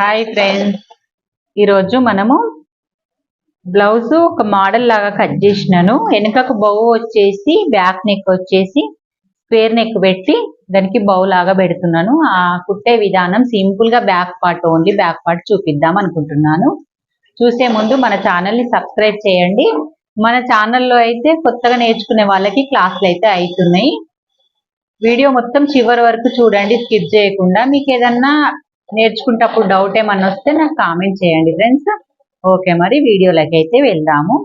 Hi friends ఈరోజు మనము blouse ఒక మోడల్ లాగా కట్ చేసినాను. వెనుకకు బౌ వచ్చేసి బ్యాక్ నెక్ వచ్చేసి స్క్వేర్ నెక్ పెట్టి దానికి బౌ లాగా పెడుతున్నాను. ఆ కుట్టే విధానం సింపుల్గా back part only back part చూపిద్దాం అనుకుంటున్నాను. చూసే ముందు మన ఛానల్ని సబ్స్క్రైబ్ చేయండి. మన ఛానల్లో అయితే కొత్తగా నేర్చుకునే వాళ్ళకి క్లాసులు అయితే అవుతున్నాయి. వీడియో మొత్తం చివరి వరకు చూడండి స్కిప్ చేయకుండా. మీకు ఏదన్నా నేర్చుకుంటప్పుడు డౌట్ ఏమన్నా వస్తే నాకు కామెంట్ చేయండి ఫ్రెండ్స్ ఓకే మరి వీడియోలోకి అయితే వెళ్దాము.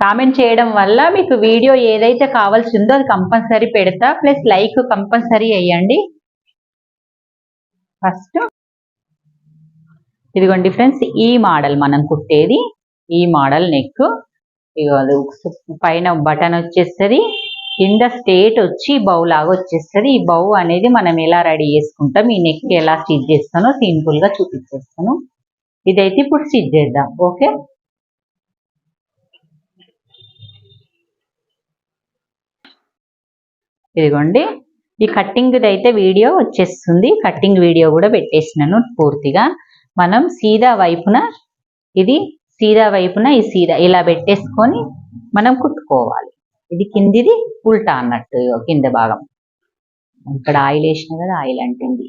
కామెంట్ చేయడం వల్ల మీకు వీడియో ఏదైతే కావాల్సి ఉందో అది కంపల్సరీ పెడతా ప్లస్ లైక్ కంపల్సరీ వేయండి. ఫస్ట్ ఇదిగోండి ఫ్రెండ్స్ ఈ మోడల్ మనం కుట్టేది. ఈ మోడల్ నెక్ ఇగో అది పైన బటన్ వచ్చేస్తుంది. కింద స్టేట్ వచ్చి బౌ లాగా వచ్చేస్తుంది. ఈ బౌ అనేది మనం ఎలా రెడీ చేసుకుంటాం? ఈ నెక్ ఎలా స్టిచ్ చేస్తానో సింపుల్గా చూపించేస్తాను. ఇదైతే ఇప్పుడు స్టిచ్ చేద్దాం. ఓకే? ఇదిగోండి. ఈ కట్టింగ్ అయితే వీడియో వచ్చేస్తుంది. కట్టింగ్ వీడియో కూడా పెట్టేసినాను పూర్తిగా. మనం సీదా వైపున ఇది సీదా వైపున ఈ సీదా ఇలా పెట్టేసుకొని మనం కుట్టుకోవాలి. ఇది కిందిది ఉల్టా అన్నట్టు కింద భాగం. ఇక్కడ ఆయిల్ వేసిన కదా ఆయిల్ అంటుంది.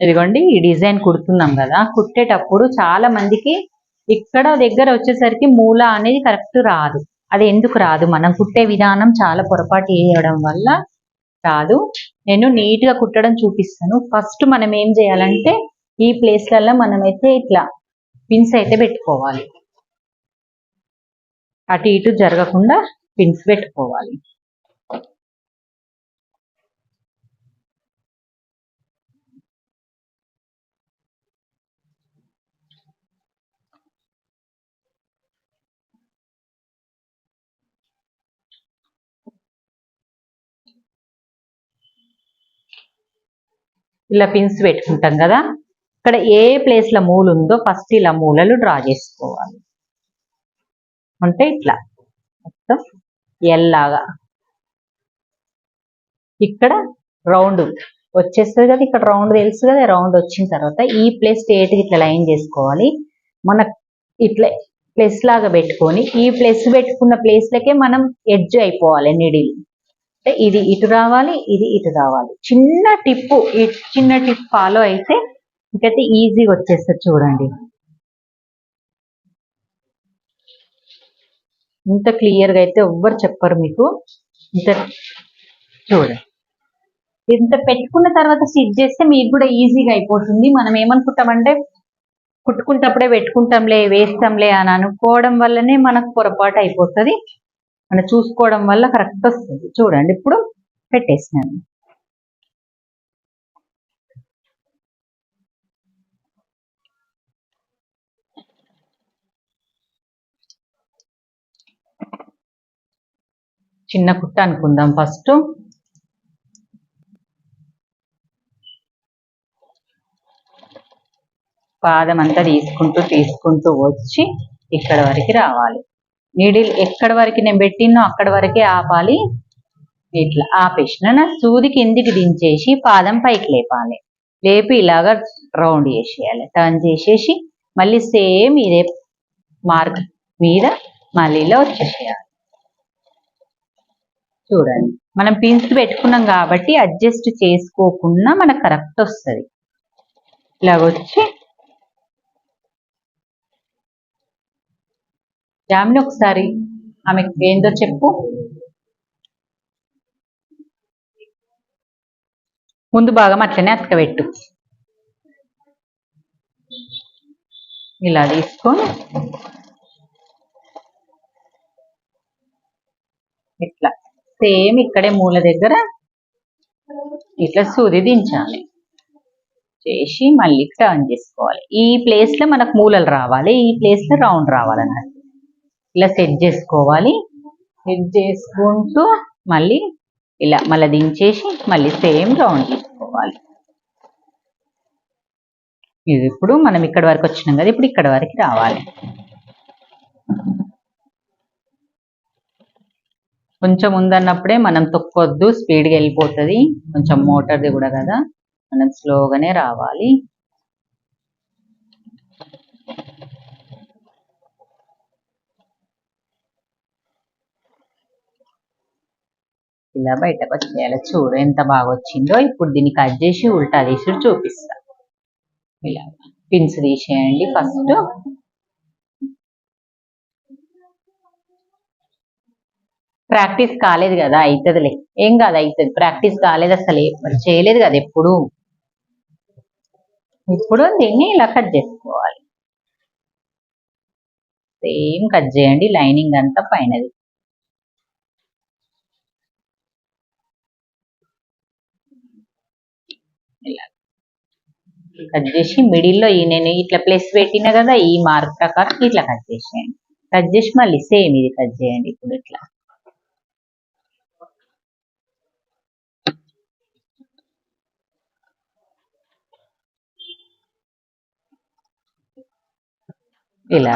ఇదిగోండి ఈ డిజైన్ కుడుతున్నాం కదా. కుట్టేటప్పుడు చాలా మందికి ఇక్కడ దగ్గర వచ్చేసరికి మూల అనేది కరెక్ట్ రాదు. అది ఎందుకు రాదు? మనం కుట్టే విధానం చాలా పొరపాటు చేయడం వల్ల రాదు. నేను నీట్గా కుట్టడం చూపిస్తాను. ఫస్ట్ మనం ఏం చేయాలంటే ఈ ప్లేస్లలో మనమైతే ఇట్లా పిన్స్ అయితే పెట్టుకోవాలి. అటు ఇటు జరగకుండా పిన్స్ పెట్టుకోవాలి. ఇలా పిన్స్ పెట్టుకుంటాం కదా. ఇక్కడ ఏ ప్లేస్లో మూల ఉందో ఫస్ట్ ఇలా మూలలు డ్రా చేసుకోవాలి. అంటే ఇట్లా. మొత్తం ఎల్లాగా ఇక్కడ రౌండ్ వచ్చేస్తుంది కదా ఇక్కడ రౌండ్ తెలుసు కదా రౌండ్ వచ్చిన తర్వాత ఈ ప్లేస్ స్టేట్ ఇట్లా లైన్ చేసుకోవాలి. మన ఇట్లా ప్లస్ లాగా పెట్టుకొని ఈ ప్లస్ పెట్టుకున్న ప్లేస్లకే మనం ఎడ్జ్ అయిపోవాలి నిడిల్ అంటే ఇది ఇటు రావాలి ఇది ఇటు రావాలి. చిన్న టిప్పు ఈ చిన్న టిప్ ఫాలో అయితే ఇంకైతే ఈజీగా వచ్చేస్తుంది చూడండి. ఇంత క్లియర్గా అయితే ఎవ్వరు చెప్పరు మీకు. ఇంత చూడండి ఇంత పెట్టుకున్న తర్వాత స్టిచ్ చేస్తే మీకు కూడా ఈజీగా అయిపోతుంది. మనం ఏమనుకుంటామంటే కుట్టుకుంటప్పుడే పెట్టుకుంటాంలే వేస్తాంలే అని అనుకోవడం వల్లనే మనకు పొరపాటు అయిపోతుంది. మనం చూసుకోవడం వల్ల కరెక్ట్ వస్తుంది. చూడండి ఇప్పుడు పెట్టేసినాను. చిన్న కుట్ట అనుకుందాం ఫస్ట్. పాదం అంతా తీసుకుంటూ తీసుకుంటూ వచ్చి ఇక్కడ వరకు రావాలి. నీడిల్ ఎక్కడి వరకు నేను పెట్టినో అక్కడ వరకే ఆపాలి. ఇట్లా ఆపేసిన. నా సూది కిందికి దించేసి పాదం పైకి లేపాలి. లేపి ఇలాగా రౌండ్ చేసేయాలి. టర్న్ చేసేసి మళ్ళీ సేమ్ ఇదే మార్క్ మీద మళ్ళీలో వచ్చేసేయాలి. చూడండి. మనం పిన్స్ పెట్టుకున్నాం కాబట్టి అడ్జస్ట్ చేసుకోకుండా మనకు కరెక్ట్ వస్తుంది. ఇలా వచ్చి జామిని ఒకసారి ఆమెకు ఏందో చెప్పు. ముందు భాగం అట్లనే అతకబెట్టు. ఇలా తీసుకొని ఇట్లా. సేమ్ ఇక్కడే మూల దగ్గర ఇట్లా సూది దించాలి. చేసి మళ్ళీ టర్న్ చేసుకోవాలి. ఈ ప్లేస్లో మనకు మూలలు రావాలి ఈ ప్లేస్లో రౌండ్ రావాలన్నట్టు. ఇలా సెట్ చేసుకోవాలి. సెట్ చేసుకుంటూ మళ్ళీ ఇలా మళ్ళీ దించేసి మళ్ళీ సేమ్ రౌండ్ చేసుకోవాలి ఇది ఇప్పుడు మనం ఇక్కడ వరకు వచ్చినాం కదా ఇప్పుడు ఇక్కడ వరకు రావాలి. కొంచెం ఉందన్నప్పుడే మనం తొక్కొద్దు స్పీడ్గా వెళ్ళిపోతుంది. కొంచెం మోటార్ది కూడా కదా. మనం స్లోగానే రావాలి. ఇలా బయటకు వచ్చేయాలి. చూడు ఎంత బాగా వచ్చిందో. ఇప్పుడు దీన్ని కట్ చేసి ఉల్టా తీసి చూపిస్తా. ఇలా. పిన్స్ తీసేయండి ఫస్ట్. ప్రాక్టీస్ కాలేదు కదా అవుతుందిలే ఏం కాదు అవుతుంది ప్రాక్టీస్ కాలేదు అసలు. మరి చేయలేదు కదా ఎప్పుడు. ఇప్పుడు దీన్ని ఇలా కట్ చేసుకోవాలి. సేమ్ కట్ చేయండి లైనింగ్ అంతా పైనది. ఇలా. కట్ చేసి మిడిల్లో ఈ నేను ఇట్లా ప్లస్ పెట్టిన కదా ఈ మార్క్ ప్రకారం ఇట్లా కట్ చేసేయండి. కట్ చేసి మళ్ళీ సేమ్ ఇది కట్ చేయండి ఇప్పుడు ఇట్లా. ఇలా.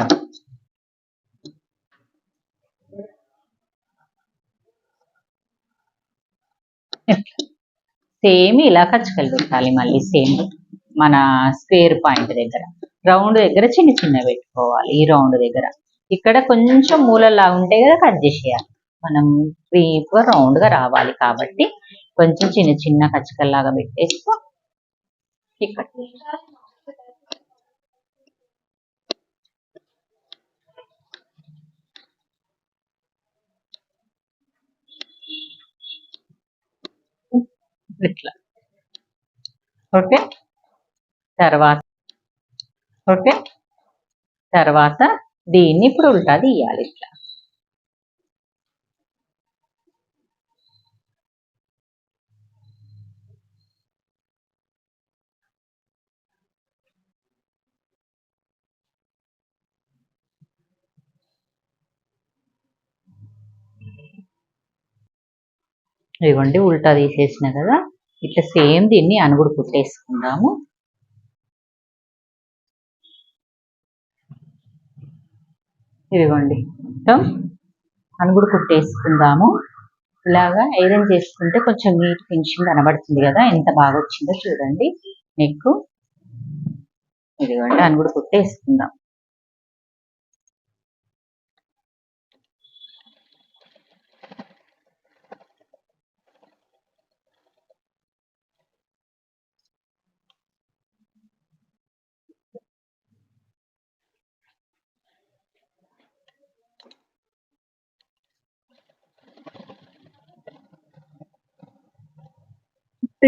సేమ్ ఇలా కచ్చకలు పెట్టాలి మళ్ళీ సేమ్ మన స్క్వేర్ పాయింట్ దగ్గర. రౌండ్ దగ్గర చిన్న చిన్న పెట్టుకోవాలి ఈ రౌండ్ దగ్గర. ఇక్కడ కొంచెం మూలలా ఉంటాయి కదా కట్ చేసేయాలి. మనం గా రౌండ్గా రావాలి కాబట్టి కొంచెం చిన్న చిన్న కచ్చకల్లాగా పెట్టేసుకో. ఇక్కడ. ఇట్లా ఓకే. తర్వాత. ఓకే. తర్వాత దీన్ని ఇప్పుడు ఉల్టా తీయాలి ఇట్లా. ఇదిగోండి ఉల్టా తీసేసిన కదా. ఇట్లా సేమ్ దీన్ని అనుగుడు కుట్టేసుకుందాము. ఇదిగోండి మొత్తం అనుగుడు కుట్టేసుకుందాము. ఇలాగా ఐరన్ చేసుకుంటే కొంచెం నీట్ ఫినిషింగ్ కనబడుతుంది కదా. ఎంత బాగా వచ్చిందో చూడండి. నెక్ ఇదిగోండి అనుగుడు కుట్టేసుకుందాం.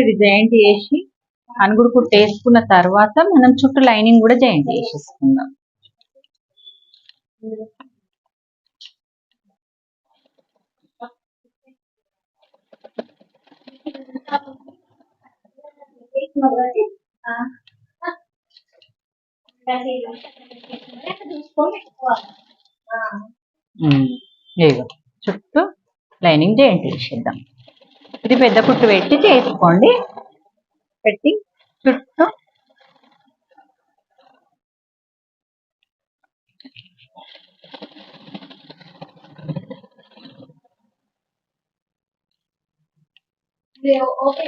ఇది జాయింట్ చేసి అనుగుడు వేసుకున్న తర్వాత మనం చుట్టూ లైనింగ్ కూడా జాయింట్ చేసేసుకుందాం. చుట్టూ లైనింగ్ జాయింట్ చేసేద్దాం. ఇది పెద్ద కుట్టు పెట్టి చేసుకోండి. పెట్టి చుట్టూ ఓకే.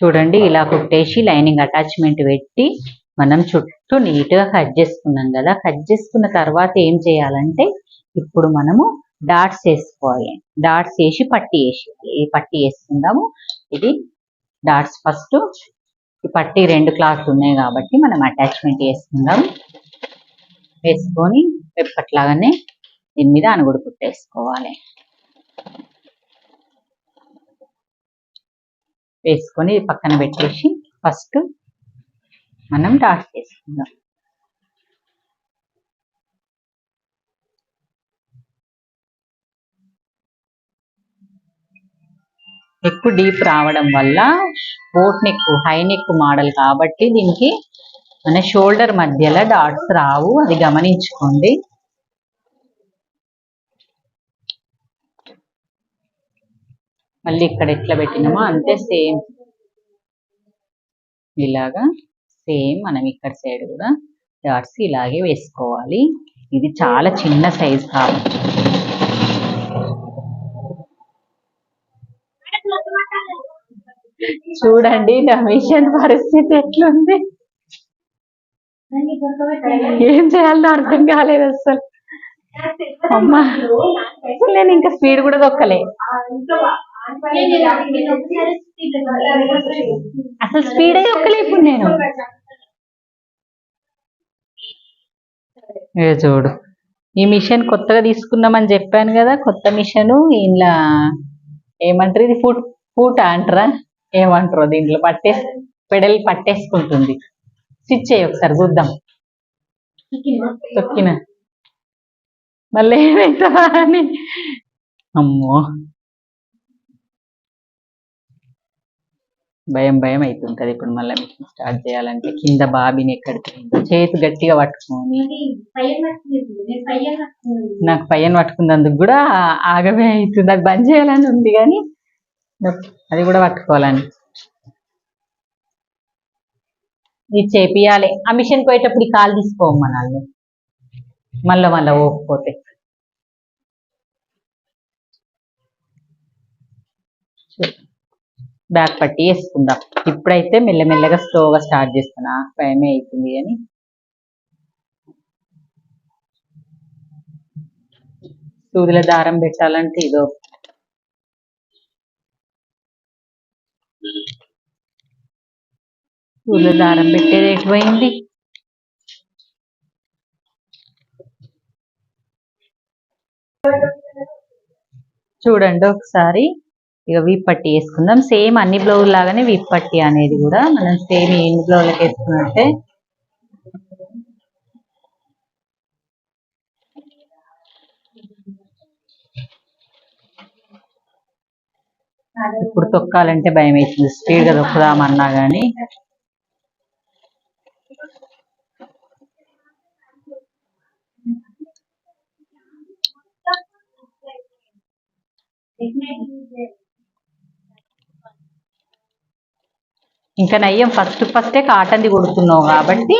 చూడండి ఇలా కుట్టేసి లైనింగ్ అటాచ్మెంట్ పెట్టి మనం చుట్టూ నీట్గా కట్ చేసుకున్నాం కదా. కట్ చేసుకున్న తర్వాత ఏం చేయాలంటే ఇప్పుడు మనము డాట్స్ వేసుకోవాలి. డాట్స్ వేసి పట్టి వేసి ఈ పట్టి వేసుకుందాము. ఇది డాట్స్ ఫస్ట్ ఈ పట్టి రెండు క్లాత్లు ఉన్నాయి కాబట్టి మనం అటాచ్మెంట్ వేసుకుందాం. వేసుకొని ఎప్పట్లాగానే దీని మీద అనుగుడు కుట్టేసుకోవాలి. వేసుకొని పక్కన పెట్టేసి ఫస్ట్ మనం డాట్స్ వేసుకుందాం ఎక్కువ డీప్ రావడం వల్ల boat neck high neck model కాబట్టి దీనికి మన షోల్డర్ మధ్యలో డాట్స్ రావు. అది గమనించుకోండి. మళ్ళీ ఇక్కడ ఎట్లా పెట్టినామో అంతే సేమ్. ఇలాగా సేమ్ మనం ఇక్కడ సైడ్ కూడా డాట్స్ ఇలాగే వేసుకోవాలి. ఇది చాలా చిన్న సైజ్ కాబట్టి. చూడండి నా మిషన్ పరిస్థితి ఎట్లుంది. ఏం చేయాలో అర్థం కాలేదు అసలు అమ్మా అసలు నేను ఇంకా స్పీడ్ కూడా దొక్కలే అసలు స్పీడే దొక్కలే ఇప్పుడు నేను. ఏ చూడు. ఈ మిషన్ కొత్తగా తీసుకున్నామని చెప్పాను కదా కొత్త మిషన్ ఇలా ఏమంటారు ఇది? ఫుట్ ఫూట్ అంటారా ఏమంటారు దీంట్లో? పట్టేసి పెడల్ పట్టేసుకుంటుంది. స్విచ్ చేయి ఒకసారి చూద్దాం. తొక్కిన? మళ్ళీ ఏమైతుందా అని అమ్మో. భయం భయం అవుతుంటది ఇప్పుడు మళ్ళీ మిషన్ స్టార్ట్ చేయాలంటే కింద బాబిని ఎక్కడికి చేతి గట్టిగా పట్టుకొని నాకు పైన పట్టుకున్నందుకు కూడా ఆగమే అవుతుంది. అది బంద్ చేయాలని ఉంది కానీ అది కూడా పట్టుకోవాలని. ఇది చేపియాలి. ఆ మిషన్ పోయేటప్పుడు ఈ కాలు తీసుకోమనాలి మళ్ళా మళ్ళా ఓకపోతే బ్యాక్ పట్టి వేసుకుందాం ఇప్పుడైతే మెల్లమెల్లగా స్లోగా స్టార్ట్ చేస్తున్నా. భయమే అవుతుంది అని. సూదుల దారం పెట్టాలంటే ఇదో. సూదుల దారం పెట్టేది ఎటు పోయింది చూడండి ఒకసారి. ఇక వీప్ పట్టి వేసుకుందాం. సేమ్ అన్ని బ్లౌజ్ లాగానే వీప్ పట్టి అనేది కూడా మనం సేమ్ ఎన్ని బ్లౌజ్లకు వేసుకున్నట్టే. ఇప్పుడు తొక్కాలంటే భయం అవుతుంది స్పీడ్గా Thank you. ఇంకా నయ్యం ఫస్ట్ ఫస్టే కాటన్ది కుడుతున్నావు కాబట్టి.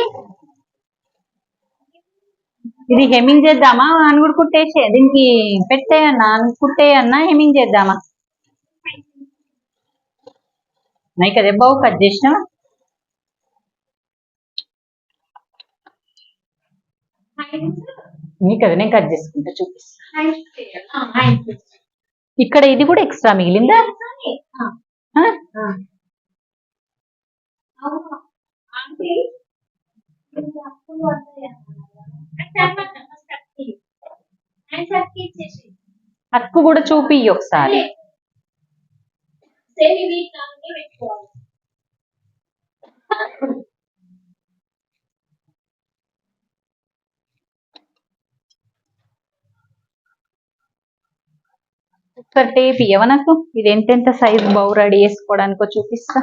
ఇది హెమ్మింగ్ చేద్దామా? అని కూడా కుట్టేసే. దీనికి పెట్టేయన్నా కుట్టేయన్నా హెమ్మింగ్ చేద్దామా? నై కదే బావు కట్ చేసినా నీ కదా నేను కట్ చేసుకుంటా చూపిస్తా. ఇక్కడ ఇది కూడా ఎక్స్ట్రా మిగిలిందా? హక్కు కూడా చూపి ఒకసారి. ఒకసారి టేప్ ఇవ్వ నాకు? ఇది ఎంతెంత సైజ్ బౌ రెడీ చేసుకోవడానికో చూపిస్తా.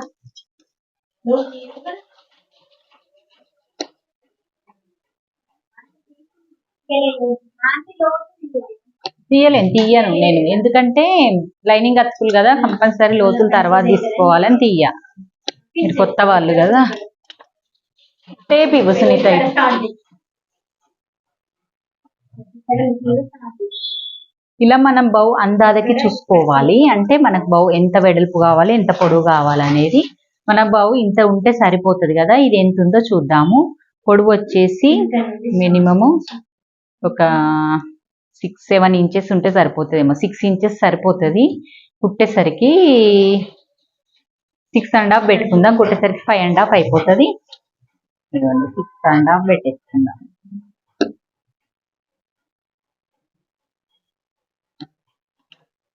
తీయలేను తీయను నేను. ఎందుకంటే లైనింగ్ అతుకులు కదా కంపల్సరీ లోతులు తర్వాత తీసుకోవాలని తీయ. మీరు కొత్త వాళ్ళు కదా. టేప్ ఇవ్వు సునీత ఇలా మనం బౌ అందాదకి చూసుకోవాలి. అంటే మనకు బౌ ఎంత వెడల్పు కావాలి ఎంత పొడవు కావాలి అనేది మన బావు ఇంత ఉంటే సరిపోతుంది కదా ఇది ఎంత ఉందో చూద్దాము. పొడవు వచ్చేసి మినిమము ఒక సిక్స్ సెవెన్ ఇంచెస్ ఉంటే సరిపోతుందేమో. సిక్స్ ఇంచెస్ సరిపోతుంది. కుట్టేసరికి సిక్స్ అండ్ హాఫ్ పెట్టుకుందాం. కుట్టేసరికి ఫైవ్ అండ్ హాఫ్ అయిపోతుంది. ఇదిగోండి సిక్స్ అండ్ హాఫ్ పెట్టేసుకుందాం.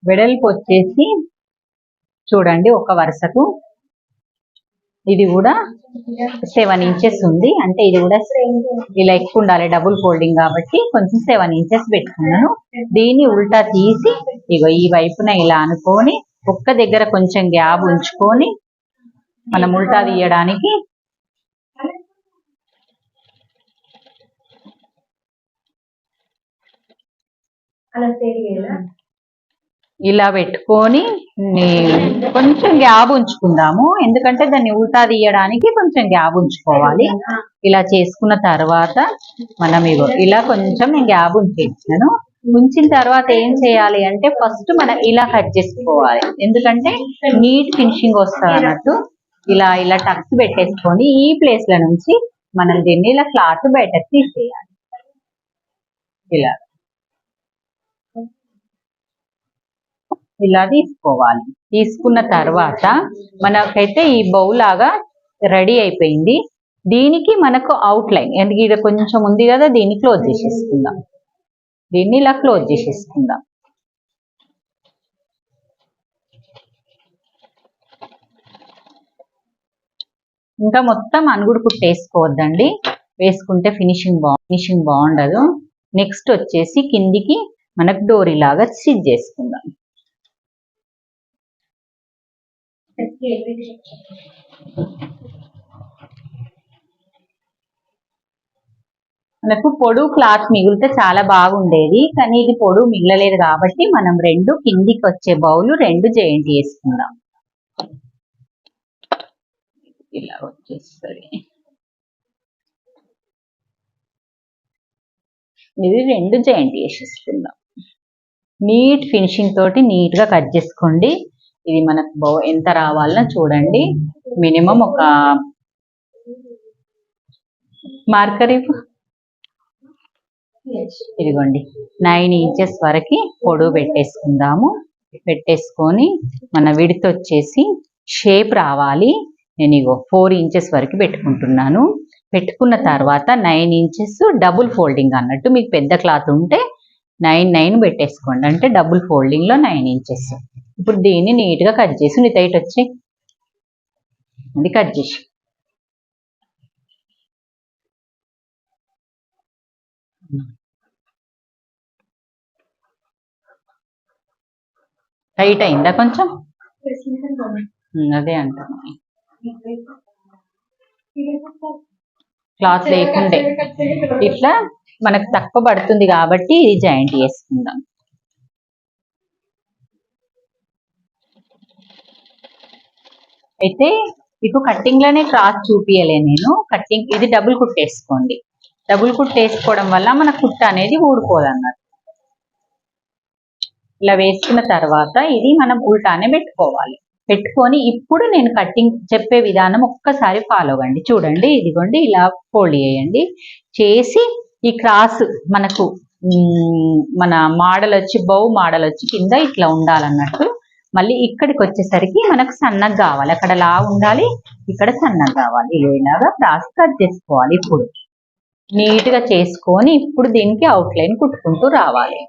వెడల్పు వచ్చేసి చూడండి ఒక వరుసకు ఇది కూడా సెవెన్ ఇంచెస్ ఉంది. అంటే ఇది కూడా ఇలా ఎక్కువ ఉండాలి డబుల్ ఫోల్డింగ్ కాబట్టి కొంచెం సెవెన్ ఇంచెస్ పెట్టుకున్నాను. దీన్ని ఉల్టా తీసి ఇగో ఈ వైపున ఇలా అనుకొని ఒక్క దగ్గర కొంచెం గ్యాప్ ఉంచుకొని మనం ఉల్టా తీయడానికి అలా ఇలా పెట్టుకొని కొంచెం గ్యాబ్ ఉంచుకుందాము. ఎందుకంటే దాన్ని ఉల్టా తీయడానికి కొంచెం గ్యాబ్ ఉంచుకోవాలి. ఇలా చేసుకున్న తర్వాత మనం ఇగో ఇలా కొంచెం నేను గ్యాబ్ ఉంచేసాను. ఉంచిన తర్వాత ఏం చేయాలి అంటే ఫస్ట్ మనం ఇలా కట్ చేసుకోవాలి. ఎందుకంటే నీట్ ఫినిషింగ్ వస్తుంది అన్నట్టు. ఇలా ఇలా టక్స్ పెట్టేసుకొని ఈ ప్లేస్ ల నుంచి మనం దీన్ని ఇలా క్లాత్ బయటకు తీసేయాలి. ఇలా. ఇలా తీసుకోవాలి. తీసుకున్న తర్వాత మనకైతే ఈ బౌల్ లాగా రెడీ అయిపోయింది. దీనికి మనకు అవుట్ లైన్ ఎందుకు ఇది కొంచెం ఉంది కదా దీన్ని క్లోజ్ చేసేసుకుందాం. దీన్ని ఇలా క్లోజ్ చేసేసుకుందాం. ఇంకా మొత్తం అనుగుడు కుట్టేసుకోవద్దండి వేసుకుంటే ఫినిషింగ్ బా ఫినిషింగ్ బాగుండదు నెక్స్ట్ వచ్చేసి కిందికి మనకు డోరీ లాగా స్టిచ్ చేసుకుందాం. మనకు పొడు క్లాత్ మిగిలితే చాలా బాగుండేది కానీ ఇది పొడు మిగలలేదు కాబట్టి మనం రెండు కిందికి వచ్చే బౌలు రెండు జాయింట్ చేసుకుందాం. ఇలా వచ్చేస్తుంది. ఇది రెండు జాయింట్ చేసేసుకుందాం. నీట్ ఫినిషింగ్ తోటి నీట్గా కట్ చేసుకోండి. ఇది మనకు ఎంత రావాలన్నా చూడండి. మినిమం ఒక మార్కర్ ఇవ్వు. ఇదిగోండి. నైన్ ఇంచెస్ వరకు పొడవు పెట్టేసుకుందాము. పెట్టేసుకొని మన విడితో వచ్చేసి షేప్ రావాలి. నేను ఇగో ఫోర్ ఇంచెస్ వరకు పెట్టుకుంటున్నాను. పెట్టుకున్న తర్వాత నైన్ ఇంచెస్ డబుల్ ఫోల్డింగ్ అన్నట్టు మీకు పెద్ద క్లాత్ ఉంటే నైన్ నైన్ పెట్టేసుకోండి. అంటే డబుల్ ఫోల్డింగ్లో నైన్ ఇంచెస్. ఇప్పుడు దీన్ని నీట్గా కట్ చేసి నీ టైట్ వచ్చి అది కట్ చేసి. టైట్ అయిందా కొంచెం? అదే అంట క్లాత్ లేకుండే. ఇట్లా మనకు తక్కువ పడుతుంది కాబట్టి ఇది జాయింట్ చేసుకుందాం అయితే మీకు కట్టింగ్లోనే క్రాస్ చూపియలే నేను. కట్టింగ్ ఇది డబుల్ కుట్టేసుకోండి. డబుల్ కుట్టేసుకోవడం వల్ల మన కుట్ట అనేది ఊడిపోదు ఇలా వేసుకున్న తర్వాత ఇది మనం ఉల్టానే పెట్టుకోవాలి. పెట్టుకొని ఇప్పుడు నేను కట్టింగ్ చెప్పే విధానం ఒక్కసారి ఫాలో అవ్వండి చూడండి ఇదిగోండి ఇలా ఫోల్డ్ చేయండి. చేసి ఈ క్రాస్ మనకు మన మోడల్ వచ్చి బౌ మోడల్ వచ్చి కింద ఇట్లా ఉండాలన్నట్టు మళ్ళీ ఇక్కడికి వచ్చేసరికి మనకు సన్నగా కావాలి. అక్కడ లా ఉండాలి ఇక్కడ సన్నగా కావాలి. ఇలాగా క్రాస్ కట్ చేసుకోవాలి ఇప్పుడు. నీట్గా చేసుకొని ఇప్పుడు దీనికి అవుట్ లైన్ కుట్టుకుంటూ రావాలి.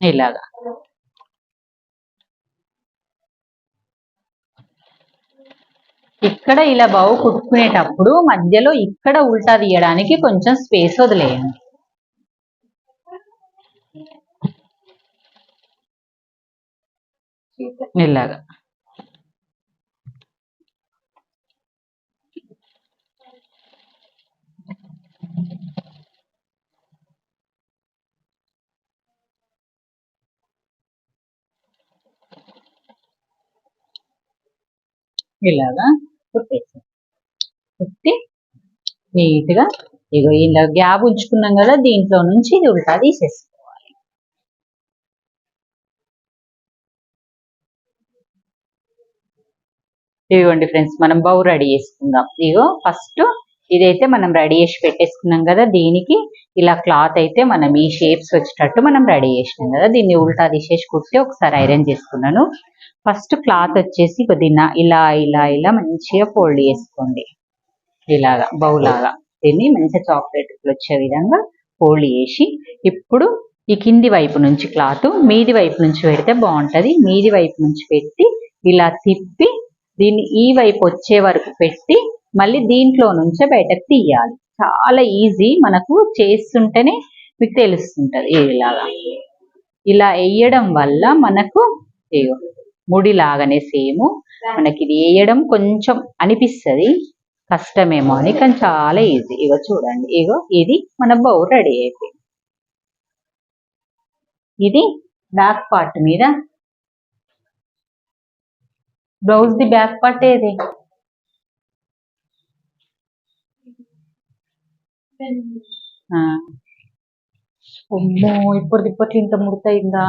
ఇలాగా. ఇక్కడ ఇలా బావు కుట్టుకునేటప్పుడు మధ్యలో ఇక్కడ ఉల్టా తీయడానికి కొంచెం స్పేస్ వదిలేయండి. ఇలాగా. ఇలాగా కుట్టేసాం. కుట్టి నీట్గా ఇగో ఇలా గ్యాప్ ఉంచుకున్నాం కదా దీంట్లో నుంచి ఇది ఉల్టా తీసేసుకోవాలి. ఇదిగోండి ఫ్రెండ్స్ మనం బౌ రెడీ చేసుకుందాం. ఇగో ఫస్ట్ ఇదైతే మనం రెడీ చేసి పెట్టేసుకున్నాం కదా దీనికి ఇలా క్లాత్ అయితే మనం ఈ షేప్స్ వచ్చేటట్టు మనం రెడీ చేసినాం కదా. దీన్ని ఉల్టా తీసేసి కుట్టి ఒకసారి ఐరన్ చేసుకున్నాను. ఫస్ట్ క్లాత్ వచ్చేసి కొద్దిగా ఇలా ఇలా ఇలా మంచిగా ఫోల్డ్ చేసుకోండి. ఇలాగా బౌలాగా. దీన్ని మంచిగా చాక్లెట్ వచ్చే విధంగా ఫోల్డ్ చేసి ఇప్పుడు ఈ కింది వైపు నుంచి క్లాత్ మీది వైపు నుంచి పెడితే బాగుంటుంది. మీది వైపు నుంచి పెట్టి ఇలా తిప్పి దీన్ని ఈ వైపు వచ్చే వరకు పెట్టి మళ్ళీ దీంట్లో నుంచే బయటకు తీయాలి. చాలా ఈజీ మనకు చేస్తుంటేనే మీకు తెలుస్తుంటది ఇలాగా ఇలా వేయడం వల్ల మనకు ఇగో ముడి లాగానే సేమ్. మనకి ఇది వేయడం కొంచెం అనిపిస్తుంది. కష్టమేమో అని కానీ చాలా ఈజీ ఇగో చూడండి. ఇగో ఇది మన బౌ రెడీ అయిపోయింది. ఇది బ్యాక్ పార్ట్ మీద. బ్లౌజ్ ది బ్యాక్ పార్ట్ ఏది ఆ. అమ్మో ఇప్పుడు ఇప్పట్లో ఇంత ముడతయిందా?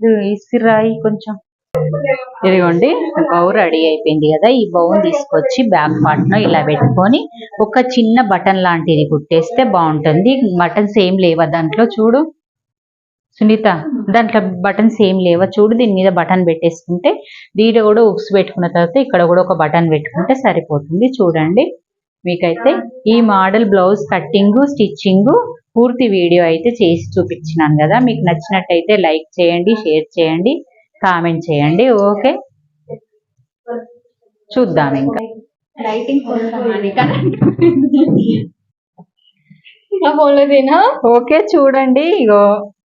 ఇది ఇసిరాయి కొంచెం. ఇదిగోండి బౌ రెడీ అయిపోయింది కదా ఈ బౌన్ తీసుకొచ్చి బ్యాక్ పార్ట్లో ఇలా పెట్టుకొని ఒక చిన్న బటన్ లాంటిది కుట్టేస్తే బాగుంటుంది. బటన్స్ ఏం లేవా దాంట్లో చూడు. సునీత దాంట్లో బటన్స్ ఏం లేవా చూడు దీని మీద బటన్ పెట్టేసుకుంటే దీని కూడా ఉక్స్ పెట్టుకున్న తర్వాత ఇక్కడ కూడా ఒక బటన్ పెట్టుకుంటే సరిపోతుంది. చూడండి మీకైతే ఈ మోడల్ బ్లౌజ్ కట్టింగ్ స్టిచ్చింగ్ పూర్తి వీడియో అయితే చేసి చూపించినాను కదా. మీకు నచ్చినట్టయితే లైక్ చేయండి షేర్ చేయండి కామెంట్ చేయండి. ఓకే? చూద్దాం ఇంకా. ఓకే చూడండి. ఇగో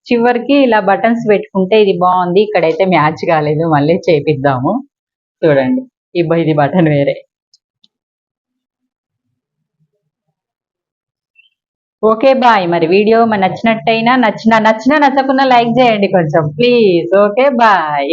చివరికి ఇలా బటన్స్ పెట్టుకుంటే ఇది బాగుంది. ఇక్కడైతే మ్యాచ్ కాలేదు. మళ్ళీ చేపిద్దాము. చూడండి. ఇబ్బ ఇది బటన్ వేరే. ఓకే బాయ్ మరి వీడియో మరి నచ్చినట్టయినా నచ్చిన నచ్చిన నచ్చకున్నా లైక్ చేయండి కొంచెం. Please okay bye